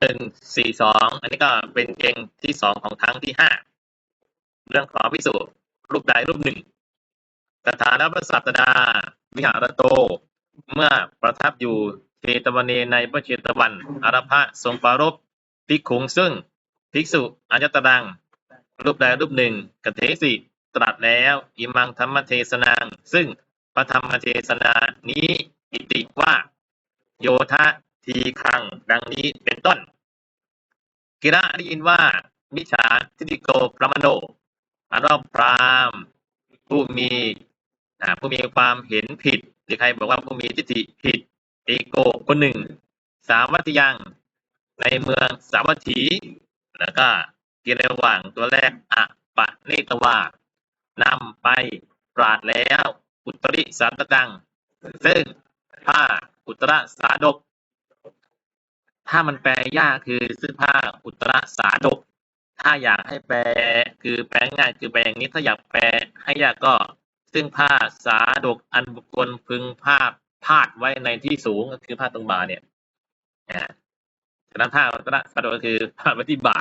หนึ่งสี่สองอันนี้ก็เป็นเกงที่สองของทั้งที่ห้าเรื่องของพิสูจรูปใดรูปหนึ่งสถานพระสัตดา วิหารโต เมื่อประทับอยู่เทตวันเนในพระเชตวันอารพะทรงปรารภภิกขุงซึ่งภิกษุอัญตดัง รูปใดรูปหนึ่งกเทสิตรัสแล้วอิมังธรรมเทศนังซึ่งพระธรรมเทศนานี้อิติว่า โยทะ ทีคัง ดังนี้เป็นต้น กิระได้ยินว่า มิจฉาทิฏฐิโกพระมโนอันว่าพรามผู้มีผู้มีความเห็นผิดหรือใครบอกว่าผู้มีทิฏฐิผิดเอโกคนหนึ่ง สาวัตยังในเมืองสาวัตถีแล้วก็กิระหว่างตัวแรกอะปะเนตวานำไปปราดแล้วอุตริสัตตัง ซึ่งผ้าอุตรสาดก ถ้ามันแปลยากคือซึ่งผ้าอุตรสาดก ถ้าอยากให้แปลคือแปลง่ายคือแปลอย่างนี้ถ้าอยากแปลให้ยากก็ ซึ่งผ้าสาดกอันบุคคลพึงผ้าพาดไว้ในที่สูงก็คือผ้าตรงบ่าเนี่ยอ่าฉะนั้นผ้าอุตรสาดกก็คือผ้าไว้ที่บ่า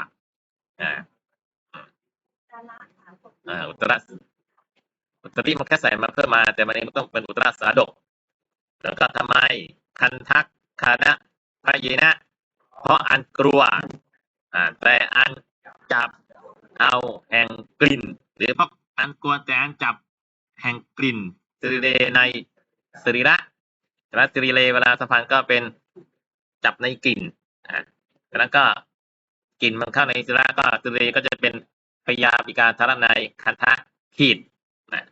อ่าอุตรอุตริมันแค่ใส่มาเพิ่มมา แต่มันเองมันต้องเป็นอุตรสาดกแล้วก็ทำไมคันทักคานะพระเยนะ เพราะอันกลัวแต่อันจับเอาแห่งกลิ่น หรือเพราะอันกลัวแต่อันจับแห่งกลิ่นสรีเรในสรีระแล้วสรีเรเวลาสัมพันธ์ก็เป็นจับในกลิ่นอ่าแล้วก็กลิ่นมันเข้าในสรีระก็สรีเรก็จะเป็นพยาปิการทารในคันทะขีดนะ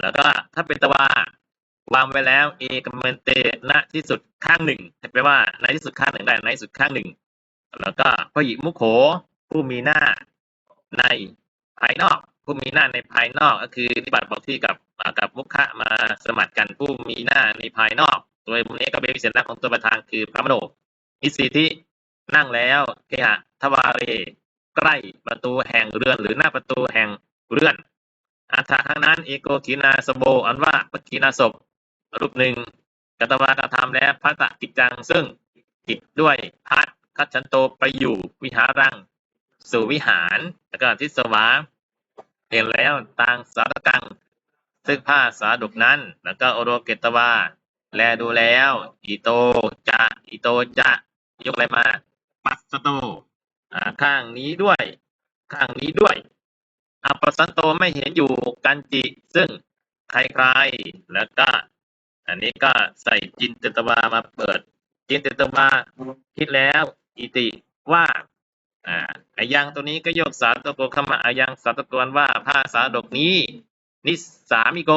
แล้วก็ถ้าเป็นตะวา วางไว้แล้วเอกมเตณที่สุดข้างหนึ่งแปลว่าในที่สุดข้างหนึ่งได้ในที่สุดข้างหนึ่ง แล้วก็พหิมุโขผู้มีหน้าในภายนอก ผู้มีหน้าในภายนอก ก็คือนิบัติบอกที่กับกับมุขะมาสมัครกันผู้มีหน้าในภายนอกโดยพวกนี้ก็เป็นวิเศษณะของตัวประธานคือพระมโนอิสิทธินั่งแล้วเคหะทวาเรใกล้ประตูแห่งเรือน หรือหน้าประตูแห่งเรือนอัฐทางนั้นเอโกขีนาสโบอันว่าปขีนาศพ รูปหนึ่งกัตวากระทำและพัตตกิจจัง ซึ่งกิจด้วยพัดคัจฉันโตไปอยู่วิหารัง สู่วิหารแล้วก็ทิศวาเห็นแล้วต่างสาตกัง ซึ่งผ้าสาดุกนั้น แล้วก็โอโรเกตวา แลดูแล้ว อิโตจะอิโตจะยกอะไรมา ปัสโตข้างนี้ด้วย ข้างนี้ด้วยอัปปสันโตไม่เห็นอยู่กันจิ ซึ่งใครๆแล้วก็ อันนี้ก็ใส่จินตตวามาเปิด จินตตวาคิดแล้วอิติว่าอ่าอายังตัวนี้ก็ยกสาตโกเข้ามาอายังสาตโกนว่าผ้าสาดกนี้ นิสามิโก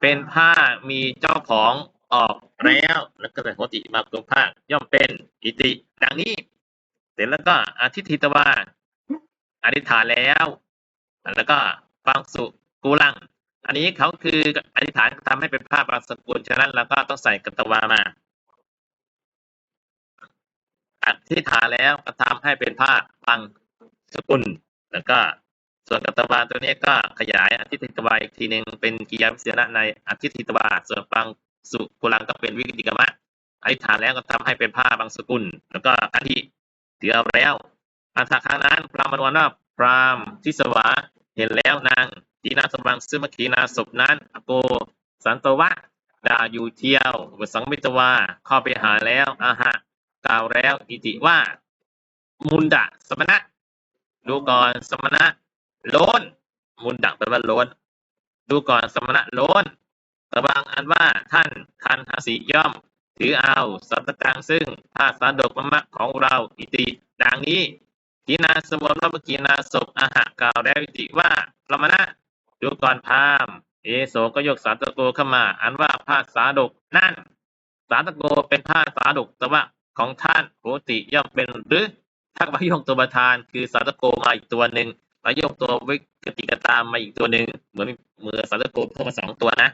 เป็นผ้ามีเจ้าของออกแล้วแล้วก็ใส่หัวติมาตรงภาคย่อมเป็นอิติ ดังนี้ เสร็จแล้วก็อธิทิตวาอธิษฐานแล้ว แล้วก็ฟังสุกูลัง อันนี้เขาคืออธิษฐานทำให้เป็นภาพบางสกุลฉะนั้นเราก็ต้องใส่กัตวามาอธิษฐานแล้วก็ทำให้เป็นภาพบางสกุล แล้วก็ส่วนกัตวาตัวนี้ก็ขยายอธิทิตวาอีกทีหนึ่งเป็นกิยาวิเศษในอธิทิตวาส่วนฟังสุกุลังก็เป็นวิกิติกรรมะอธิษฐานแล้วก็ทำให้เป็นภาพบางสกุล แล้วก็อันที่ถือเอาแล้วอันทาครั้งนั้นพระมณวนาพรามทิสวาเห็นแล้วนาง ทีนาสมบังซึ่งมขีนาศพนั้น อโก สันตวะ ด่าอยู่เที่ยววสังมิตวา เข้าไปหาแล้วอาหะ กล่าวแล้ว อิติว่า มุนดะ สมณะ ดูก่อนสมณะ โลนมุนดะแปลว่าโลนดูก่อนสมณะโลนตบางอันว่าท่านทันหสีย่อม ถือเอาสัตตังซึ่งถ้าสาดกมะมะของเราอิติ ดังนี้กีนาสมบัติกีนาศพอาหะกล่าวแล้วอิติว่าพระมณะ ดูก่อนพราหมณ์เอโสก็ยกสาตโกเข้ามา อันว่าผ้าสาดกนั่น สาตโกเป็นผ้าสาดกแต่ว่าของท่านโหติย่อมเป็นหรือถ้าว่ายกตัวประธานคือสาตโกมาอีกตัวหนึ่งแล้วยกตัววิกติกตามมาอีกตัวหนึ่งเหมือนมือสาตโกเพิ่มมาสองตัวนะ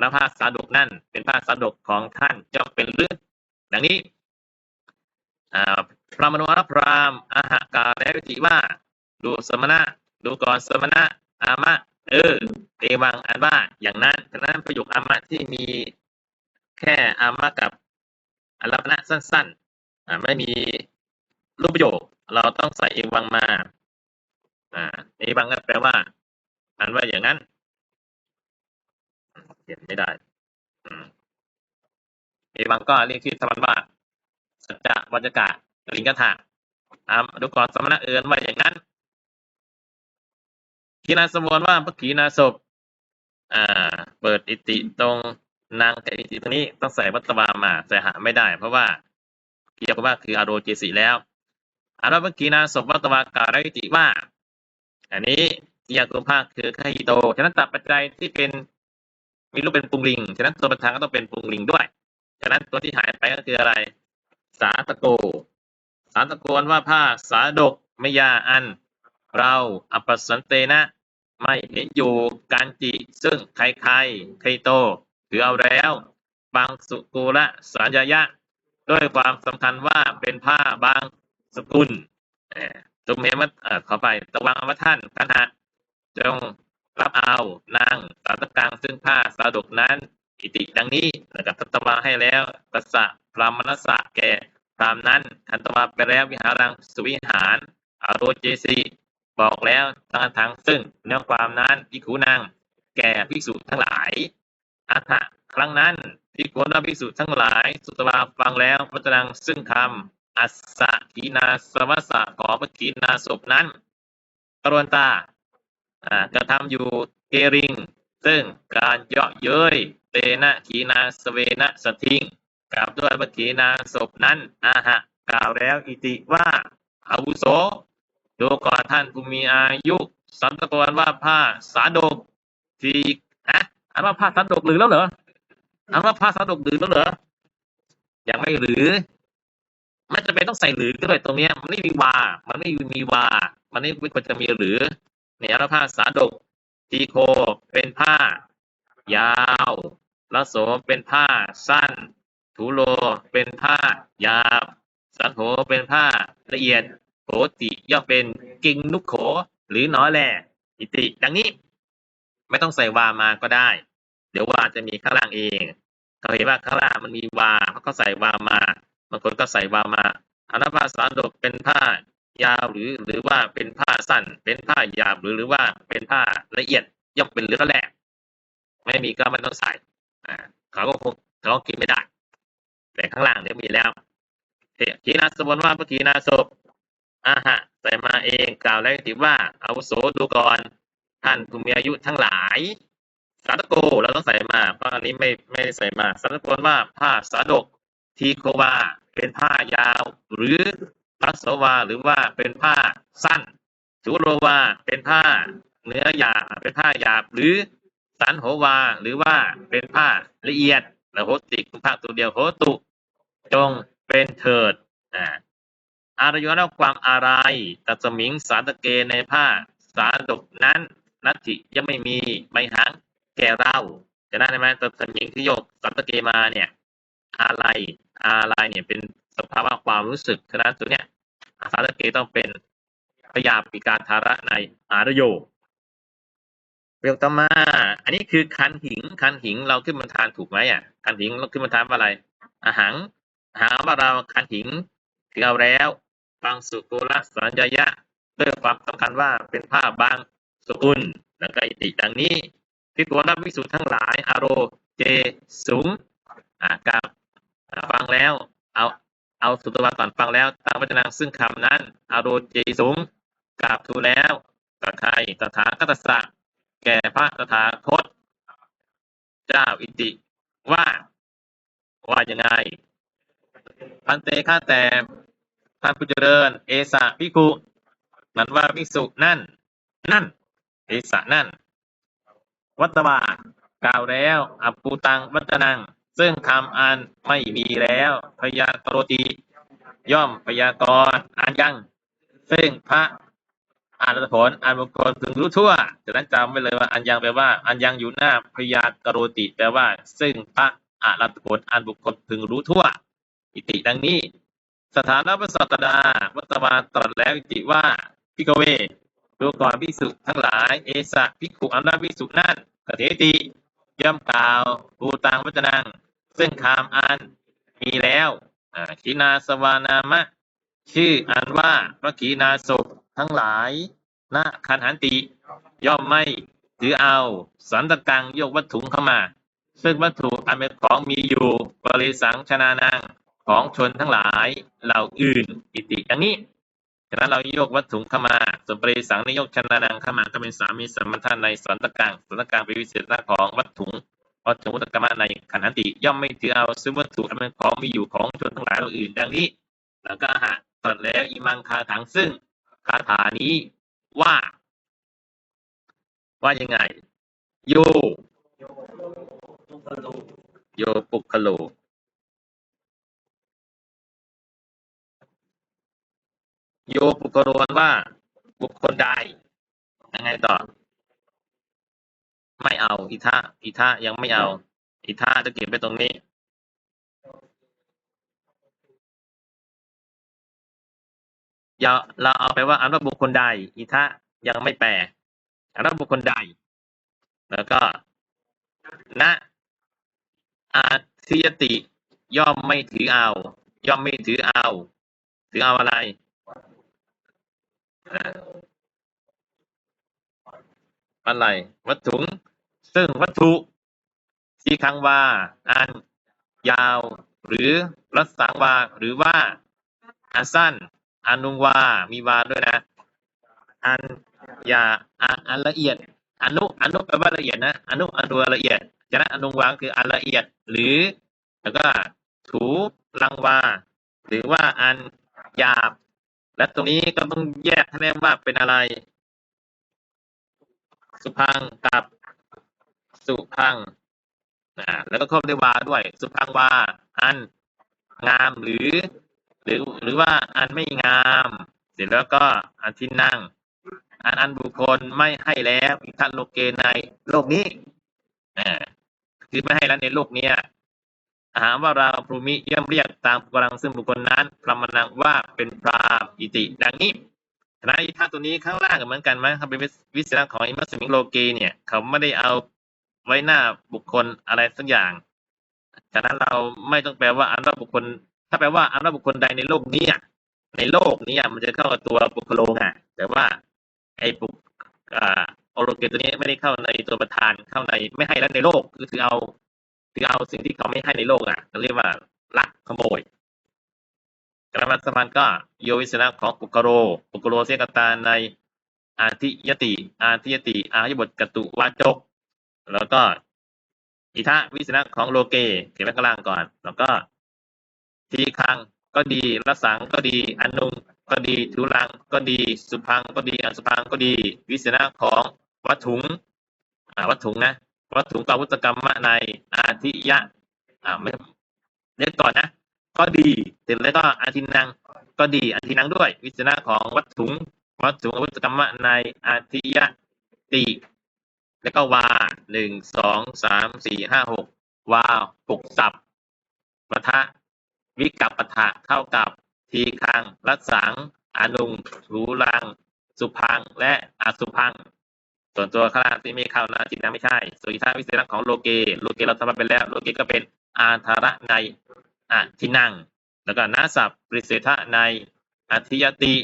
แล้วผ้าสาดกนั่น เป็นผ้าสาดกของท่านย่อมเป็นหรือดังนี้พระมนุวรพรามอาหากาแล้ววิติว่า ดูสมณะ ดูก่อนสมณะ อามะ เออเอวังอันว่าอย่างนั้นฉะนั้นประโยคอามะที่มีแค่อามะกับอรัปนะสั้นๆอ่าไม่มีรูปประโยค เราต้องใส่เอวังมาอ่าเอวังก็แปลว่า อันว่าอย่างนั้นเขียนไม่ได้เอวังก็เรียกชื่อสมณว่าสัจจะวัจกะลิงกถาอาดูก่อนสมณะเอินว่าอย่างนั้น ขีนาสมวนว่าพระขีนาศพอ่า เปิดอิติตรงนางกับอิติตรงนี้ต้องใส่วัตวามาใส่หาไม่ได้ เพราะว่าเกี่ยวกับว่าคืออารโรเจสีแล้วอารพระขีนาศพวัตวาการอิติว่า อันนี้ยากุภาคคือขหิโต ฉะนั้นตัดปัจจัยที่เป็นมีรูปเป็นปุงลิง ฉะนั้นตัวประธานก็ต้องเป็นปุงลิงด้วย ฉะนั้นตัวที่หายไปก็คืออะไร สาตะโก สาตะโกนว่าผ้าสาดกมยาอัน เราอปสันเตนะ ไม่เห็นอยู่การจิ ซึ่งใครใครใครโต ถือเอาแล้ว บางสุกูละสัญญยะด้วยความสำคัญว่าเป็นผ้าบางสกุลเอ่อจงเมมัตเอ่อขอไปตะวังอวท่านกันหะจงรับเอานางสาตกังซึ่งผ้าสาดกนั้น อิติดังนี้นะครับทัตวาให้แล้วกษะพรามนัสสะแก่พรามนั้นทันตวาไปแล้ววิหารังสุวิหารอารโรเจสี บอกแล้วตั้งทางซึ่งเนื้อความนั้นพิคูนางแก่ภิกษุทั้งหลายอัฐะครั้งนั้นพิกลภิกษุทั้งหลาย สุตวาฟังแล้วพัฒนังซึ่งคำอัสสะขีนาสวัสสะขอพระขีนาศพนั้นกรวนตาอ่ากระทำอยู่เกริง ซึ่งการเยาะเย้ยเตนะขีนาสเวนะสทิงกล่าวด้วยพระขีนาศพนั้นอาหะกล่าวแล้วอิติว่าอาวุโส ดูก่อนท่านผู้มีอายุสัมตะกรว่าผ้าสาดกทีฮะอันว่าผ้าสาดกหรือแล้วเหรออันว่าผ้าสาดกหรือแล้วเหรอยังไม่หรือไม่จำเป็นต้องใส่หรือก็ได้ตรงเนี้ยมันไม่มีวา มันไม่มีวา มันไม่ควรจะมีหรือเนี่ยอรผ้าสาดกทีโคเป็นผ้า ยาวละโสเป็นผ้าสั้นถูโลเป็นผ้ายาบสันโหเป็นผ้าละเอียด โขติย่อมเป็น กิ่งนุกโข หรือหนอแหล่อิติ ดังนี้ ไม่ต้องใส่วามาก็ได้ เดี๋ยววาจะมีข้างล่างเองเขาเห็นว่าข้างล่างมันมีวาเขาก็ใส่วามาบางคนก็ใส่วามาอนาภาสาดกเป็นผ้ายาวหรือหรือว่าเป็นผ้าสั้น เป็นผ้าหยาบหรือหรือว่าเป็นผ้าละเอียดย่อมเป็นเรือแหลกไม่มีก็ไม่ต้องใส่อ่าเขาก็คงเขาก็กินไม่ได้ แต่ข้างล่างเนี่ยมีแล้วขีนาสมนว่าพระขีนาศพ อาหะใส่มาเองกล่าวแล้วติว่าอาวุโสดูก่อน ท่านผู้มีอายุทั้งหลายสาตโกเราต้องใส่มาเพราะอันนี้ไม่ไม่ได้ใส่มาสาตโกว่าผ้าสาดกทีโควาเป็นผ้ายาว หรือพัสวาหรือว่าเป็นผ้าสั้นสุโรวาเป็นผ้าเนื้อหยาบเป็นผ้าหยาบหรือสันโหวาหรือว่าเป็นผ้าละเอียดแล้วโหติกุภาตัวเดียวโหตุ จงเป็นเถิดอ่า อารยนแล้วความอะไรตัสมิงสาตะเกในผ้า สาดกนั้นนัตถิยังไม่มีใบหางแก่เราจะได้ไหมตัสมิงที่โยกสาตะเกมาเนี่ยอะไรอะไรเนี่ยเป็นสภาวะความรู้สึกฉะนั้นตัวเนี้ยสาตะเกต้องเป็นพยาปิการธาระในอารโยเรียกต่อมา อันนี้คือคันหิง คันหิงเราขึ้นมาทานถูกไหมอะ คันหิงเราขึ้นมาทานว่าอะไร อาหารอาหาว่าเราคันหิงถือเอาแล้ว บางสุกุลสัญญยะด้วยความสำคัญว่าเป็นผ้าบางสกุล แล้วก็อิติดังนี้ที่ตัวรับวิสุทธ์ทั้งหลายอารโรเจสูงกับฟังแล้วเอาเอาสุตวาก่อนฟังแล้วตั้งวัจนังซึ่งคำนั้นอารโรเจสูงกราบทูลแล้วตะไครตถาคตสะแก่พระตถาคต เจ้าอิติว่าว่ายังไงพันเตฆาแต่ ท่านผู้เจริญ เอสะพิกุนั้นว่าภิกษุนั่น นั่น เอสะนั่น วัตวากล่าวแล้วอปูตังวัจนัง ซึ่งคำอันไม่มีแล้ว พยากรติ ย่อมพยากรณ์อันยัง ซึ่งพระอานผลอ่านบุคคลพึงรู้ทั่วจากนั้นจำไว้เลยว่าอันยังแปลว่า อันยังอยู่หน้าพยากรติแปลว่า ซึ่งพระอานผลอ่านบุคคลพึงรู้ทั่ว อิติดังนี้ สถานะพระสัตดาวัตวาตรัสแล้วอิตว่าพิกเวดูก่อนพิสุทั้งหลาย เอสะพิกุอันนาพิสุนั่นกเทติย่อมกล่าวบูตังวัจนัง ซึ่งคำอันมีแล้วขีนาสวานามะ ชื่ออันว่าพระขีณาสพทั้งหลายณคันหันติ ย่อมไม่ถือเอา สันตกังยกวัตถุเข้ามา ซึ่งวัตถุอันเป็นของมีอยู่ บริสังชนานัง ของชนทั้งหลายเหล่าอื่นอิติอย่างนี้ฉะนั้นเราโยกวัตถุเข้ามาส่วนปริสังนิยกชนานังเข้ามาก็เป็นสามีสัมพันในสันตกังสันตกังเป็นวิเศษหน้าของวัตถุวัตถุตกรรมในขันติย่อมไม่ถือเอาซึ่งวัตถุอันเป็นของมีอยู่ของชนทั้งหลายเหล่าอื่น ดังนี้แล้วก็หาตัดแล้วอิมังคาถังซึ่งคาถานี้ว่า ว่ายังไง โย โยปุคโล โยปุคโลว่า บุคคลใดยังไงต่อ ไม่เอาอิทะอิทะยังไม่เอา อิทะจะเก็บไปตรงนี้อย่าเราเอาไปว่าอันว่าบุคคลใด อิทะยังไม่แปลอันว่าบุคคลใด แล้วก็ณอาทิยติ ย่อมไม่ถือเอา ย่อมไม่ถือเอา ถือเอาอะไร อะไรวัตถุซึ่งวัตถุที่คังวาอันยาว หรือรัศสังวา หรือว่าอันสั้นอันนุงวา มีวาด้วยนะอันยาอันอันละเอียด อนุ อนุแปลว่าละเอียดนะ อนุ อนุละเอียดฉะนั้นอนุวาคืออันละเอียด หรือ แล้วก็ถูลังวา หรือว่าอันหยาบ และตรงนี้ก็ต้องแยกให้แน่ว่าเป็นอะไร สุพังกับสุพังอ่าแล้วก็ครบด้วยวาด้วย สุพังวา อันงามหรือ หรือหรือว่าอันไม่งาม เสร็จแล้วก็อันที่นั่ง อันอันบุคคลไม่ให้แล้วอิทันโลกเกในโลกนี้อ่าคือไม่ให้แล้วในโลกเนี้ย ถามว่าเราภูมิย่อมเรียกตามกำลังซึ่งบุคคลนั้นพระมนังว่าเป็นพรามอิติ ดังนี้ในท่าตัวนี้ข้างล่างก็เหมือนกันไหมครับเป็นวิสระของอิมัสมิงโลเกเนี่ย เขาไม่ได้เอาไว้หน้าบุคคลอะไรสักอย่างฉะนั้นเราไม่ต้องแปลว่าอันว่าบุคคล ถ้าแปลว่าอันว่าบุคคลใดในโลกนี้ในโลกนี้มันจะเข้ากับตัวบุคโลงอะ แต่ว่าไอ้ปุกอ่าโอโลเกตัวนี้ไม่ได้เข้าในตัวประธานเข้าในไม่ให้แล้วในโลกคือเอา ถือเอาสิ่งที่เขาไม่ให้ในโลกอะเขาเรียกว่าลักขโมยกรรมสมันก็โยวิสนะของปุกโร ปุกโรเสกตาในอาทิยติ อาทิยติ อายุบทกตุวาจก แล้วก็อิทะวิสนะของโลเกเขียนไว้ข้างล่างก่อน แล้วก็ทีคังก็ดีรัสังก็ดีอนุงก็ดีทุลังก็ดี สุพังก็ดีอสุพังก็ดี วิสนะของวัตถุงวัตถุงนะ วัตถุงกับวุตกรรมะในอาทิยะอ่าไม่เรียกก่อนนะ ก็ดีเสร็จแล้วก็อาทินังก็ดีอาทินังด้วย วิสนะของวัตถุงวัตถุงกับวุตกรรมะในอาทิยะติแล้วก็วาหนึ่งสองสามสี่ห้าหกวาหกสับปะทะวิกับปะทะเท่ากับทีคังรัศสังอนุงรูลัง สุพังและอสุพัง ส่วนตัวข้างล่างที่ไม่เข้านะจิตนะไม่ใช่สุริธาวิเศษของโลเก โลเกเราทำมาไปแล้ว โลเกก็เป็นอาธาระในอะทินัง แล้วก็นาสับปริเศธะในอธิยติ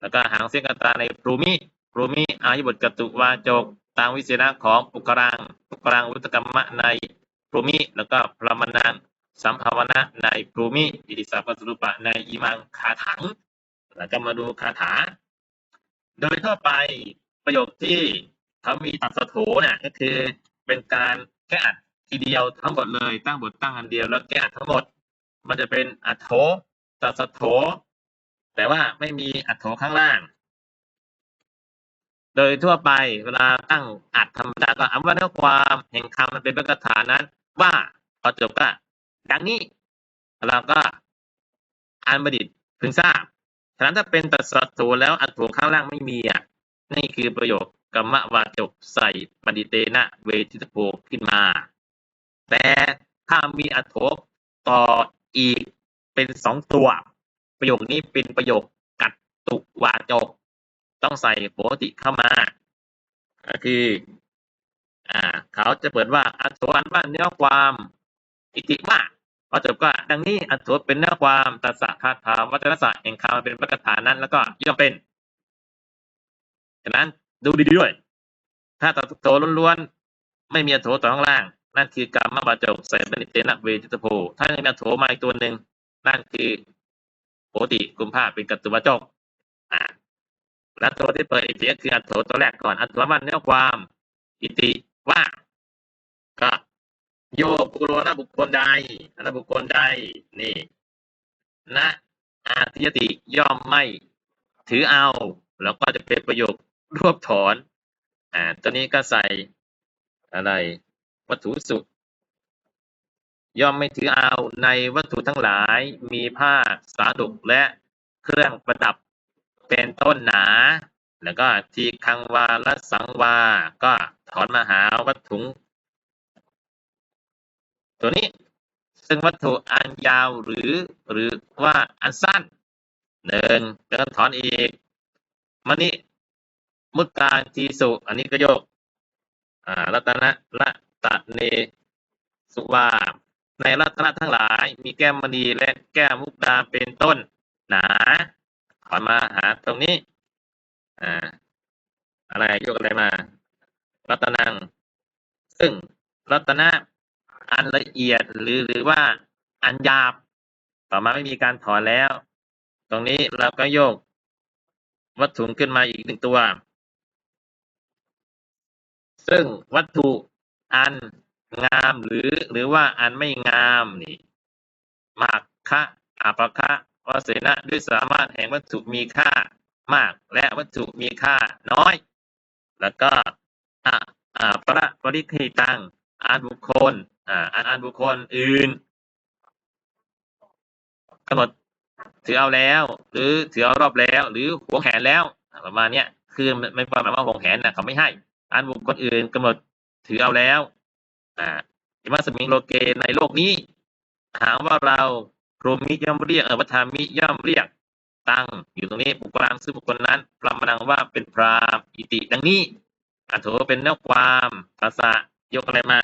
แล้วก็หางเสียงกตาในพรูมิพรูมิอายุบทกตุวาจกตามวิเศษของปุกรังปุกรังวุตกรรมะในพรูมิ แล้วก็พระมนังสัมภาวนะในภูมิอิติสาปสรุปะในอิมังคาถัง แล้วก็มาดูคาถา โดยทั่วไปประโยคที่ เขามีตัดสโถเนี่ยก็คือเป็นการแก้อัดทีเดียวทั้งหมดเลยตั้งบทตั้งอันเดียวแล้วแก้อัดทั้งหมด มันจะเป็นอัดโถตัดสโถแต่ว่าไม่มีอัดโถข้างล่าง โดยทั่วไปเวลาตั้งอัดธรรมดาก็อำว่าเนื้อความแห่งคำมันเป็นประกถานนั้น ว่าพอจบก็ดังนี้เราก็อ่านบดิตพึงทราบฉะนั้นถ้าเป็นตัดสัตถูแล้วอัตถูข้างล่างไม่มีอะนี่คือประโยค กรรมวาจกใส่ปฏิเตนะเวทิตโภขึ้นมา แต่ถ้ามีอัตโถต่ออีกเป็นสองตัว ประโยคนี้เป็นประโยคกัตตุวาจก ต้องใส่โหติเข้ามาก็คืออ่า เขาจะเปิดว่าอัตโถอันว่าเนื้อความอิติว่าพพอจบก็ดังนี้อัตโถเป็นเนื้อความตัสสะคาถาวัจนสะแห่งคำเป็นประกถานั้น แล้วก็ย่อมเป็นฉะนั้น ดูดีด้วย ถ้าตัดโถล้วนๆ ไม่มีอโถต่อข้างล่าง นั่นคือกรรมบาจกใส่บริเตนะเวทิตโพ ถ้ายังมีอโถมาอีกตัวหนึ่งนั่นคือโพติกุมภาเป็นกัตตุวาจกอ่าแล้วตัวที่เปิดอีกทีก็คืออัตโถตัวแรกก่อน อัตโถว่าเนื้อความ อิติว่าก็โยบุคคลนะบุคคลใดนะบุคคลใดนี่นะอาทิยติย่อมไม่ถือเอา แล้วก็จะเป็นประโยค รวบถอน อ่า ตัวนี้ก็ใส่อะไร วัตถุสุย่อมไม่ถือเอาในวัตถุทั้งหลายมีผ้าสาดุกและเครื่องประดับเป็นต้นหนา แล้วก็ทีคังวาและสังวา ก็ถอนมาหาวัตถุตัวนี้ซึ่งวัตถุอันยาวหรือหรือว่าอันสั้นหนึ่งแล้วก็ถอนอีกมันนี้ มุตตาทีสุ อันนี้ก็โยก อ่ารัตนะละตะเนสุวา ในรัตนะทั้งหลาย มีแก้มมณีและแก้มมุกดาเป็นต้น หนาถอมาหาตรงนี้ อ่า อะไรยกอะไรมา รัตนัง ซึ่งรัตนะอันละเอียดหรือหรือว่าอันหยาบ ต่อมาไม่มีการถอนแล้ว ตรงนี้เราก็โยก วัตถุขึ้นมาอีกหนึ่งตัว ซึ่งวัตถุอันงามหรือ หรือว่าอันไม่งามนี่มากคะอาปะคะวเสนะด้วยสามารถแห่งวัตถุมีค่ามาก และวัตถุมีค่าน้อย แล้วก็อ่าประปริคีตังอานบุคคลอ่าอันบุคคลอื่นกำหนดถือเอาแล้ว หรือถือเอารอบแล้ว หรือหวงแหนแล้วประมาณเนี้ยคือไม่ฟังหมายว่าหวงแหนนะเขาไม่ให้ อันบุคคลอื่นกำหนดถือเอาแล้วอ่าอิมัสมิงโลเกในโลกนี้หามว่าเราพรหมิย่อมเรียกเอวัฏามิย่อมเรียกตั้งอยู่ตรงนี้บุคคลซึ่งบุคคลนั้นปรามนังว่าเป็นพรามอิติดังนี้อันถือเป็นเนื้อความภาษายกอะไรมา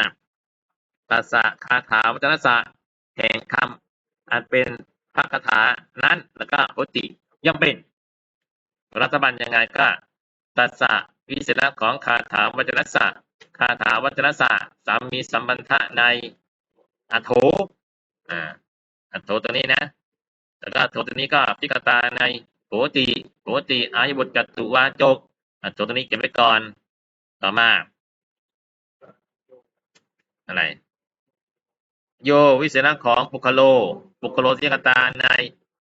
ตาสะคาถาวัจนสะแห่งคำอันเป็นพระคาถานั้นแล้วก็โอติย่อมเป็นรัฐบาลยังไงก็ตัสสะ วิเศษของคาถาวัจนสะคาถาวัจนสะสามีสัมบันทะในอัโถอ่าอัโถตัวนี้นะแล้วก็โถตัวนี้ก็พิกตาในโหติโหติอายุบทจัตุวาจกอัโถตัวนี้เก็บไว้ก่อนต่อมา อะไร โยวิเศษของปุคโล ปุคโลที่กตาใน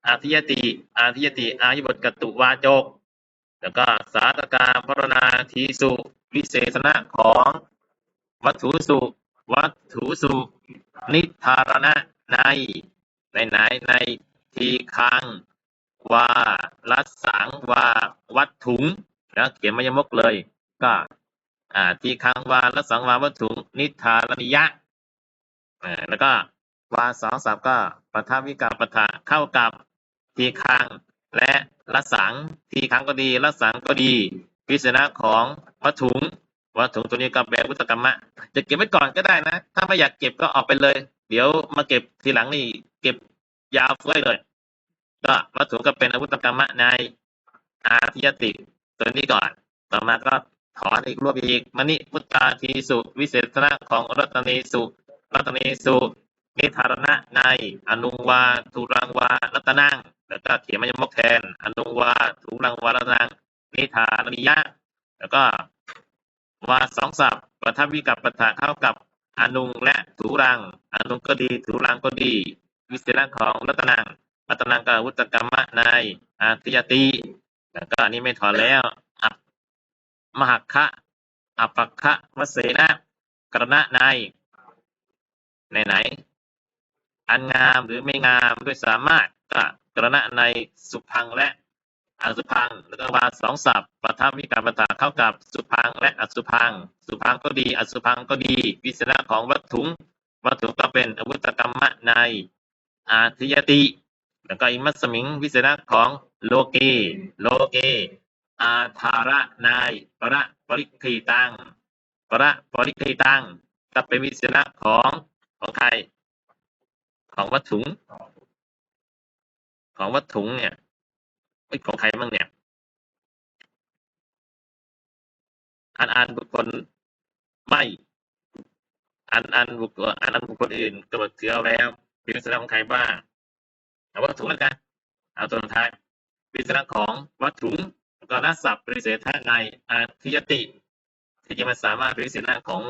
อาทิยติ อาทิยติ อายุบทกตุวาจก แล้วก็สาตการพรณาทีสุวิเศษณะของวัตถุสุวัตถุสุนิทารณะใน ในไหนในทีคังวาลัสสังวาวัตถุงนะเขียนมายมกเลย ก็อ่าทีคังวาลัสสังวาวัตถุนิทารณิยะแล้วก็วาสองสับก็ปัทวิกาปทะเข้ากับทีคังและ ละสังทีครั้งก็ดีละสังก็ดีพิศนะของวัตถุงวัตถุตัวนี้ก็แปลวุตกรรมะ จะเก็บไว้ก่อนก็ได้นะ ถ้าไม่อยากเก็บก็ออกไปเลย เดี๋ยวมาเก็บทีหลังนี่เก็บยาวเฟ้ยเลย ก็วัตถุก็เป็นอาวุธกรรมะในอาทิยติตัวนี้ก่อน ต่อมาก็ถอนอีกรวบอีกมณิพุตตาทีสุวิเศษนะของรัตนีสุรัตนีสุ นิธารณะในอนุวาทุรังวารัตนังแล้วก็เขียนมายมกแทนอนุวาทุรังวารัตนังนิธารณิยะ แล้วก็วาสองศัพท์ปทัวิกับปทะเข้ากับอนุและทุรัง อนุก็ดีทุรังก็ดี วิเศษของรัตนังรัตนังกับวุตกรรมะในอาทิยติแล้วก็อันนี้ไม่ถอนแล้วอัมหักคะอัปปะคะวเสนะกรณะในไหนไหน อันงามหรือไม่งามด้วยสามารถก็กรณะในสุพังและอสุพังแล้วก็มาสองศัพท์ปทับวิการปตาเข้ากับสุพังและอสุพัง สุพังก็ดี อสุพังก็ดี วิสระของวัตถุวัตถุก็เป็นอาวุธกรรมะในอาทิยติ แล้วก็อิมัสมิงวิสระของโลเกโลเก อาธาระนายประปริคีตังประปริคีตังก็เป็นวิสระของของใคร ของวัตถุง ของวัตถุงเนี่ยไอ้ของใครบ้างเนี่ยอันอันบุคคลไม่อันอันบุคคลอันอันบุคคลอื่นกำหนดถือเอแล้วเป็นลักษณะของใครบ้างเอาวัตถุแล้วกันเอาตัวท้ายเป็นลักษณะของวัตถุก็นักศัพท์ปริเสธในอาทิยติที่จะมาสามารถเป็นลักษณะของ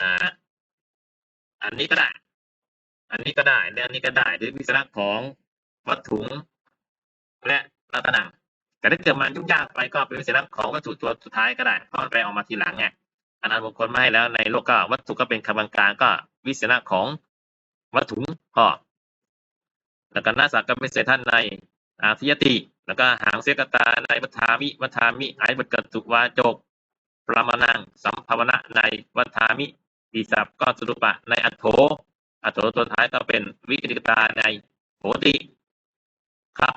อ่าอันนี้ก็ได้ อันนี้ก็ได้และอันนี้ก็ได้หรือวิสระของวัตถุและรัตนาแต่ถ้าเกิดมันยุ่งยากไปก็เป็นวิสระของวัตถุตัวสุดท้ายก็ได้เพราะมันไปออกมาทีหลังไงอันนั้นบุคคลไม่ให้แล้วในโลกก็วัตถุก็เป็นคำกลางก็วิสระของวัตถุก็แล้วก็หน้าสักก็เป็นเศษท่านในอาทิยติ แล้วก็หางเสกตาในวัฏามิวัฏามิไอบัตกตุวาจกประมาณังสัมภาวนะในวัฏามิดีสับก็สรุปะในอัตโถ อัตโถตัวท้ายก็เป็นวิกฤตกาในโหติ ครับ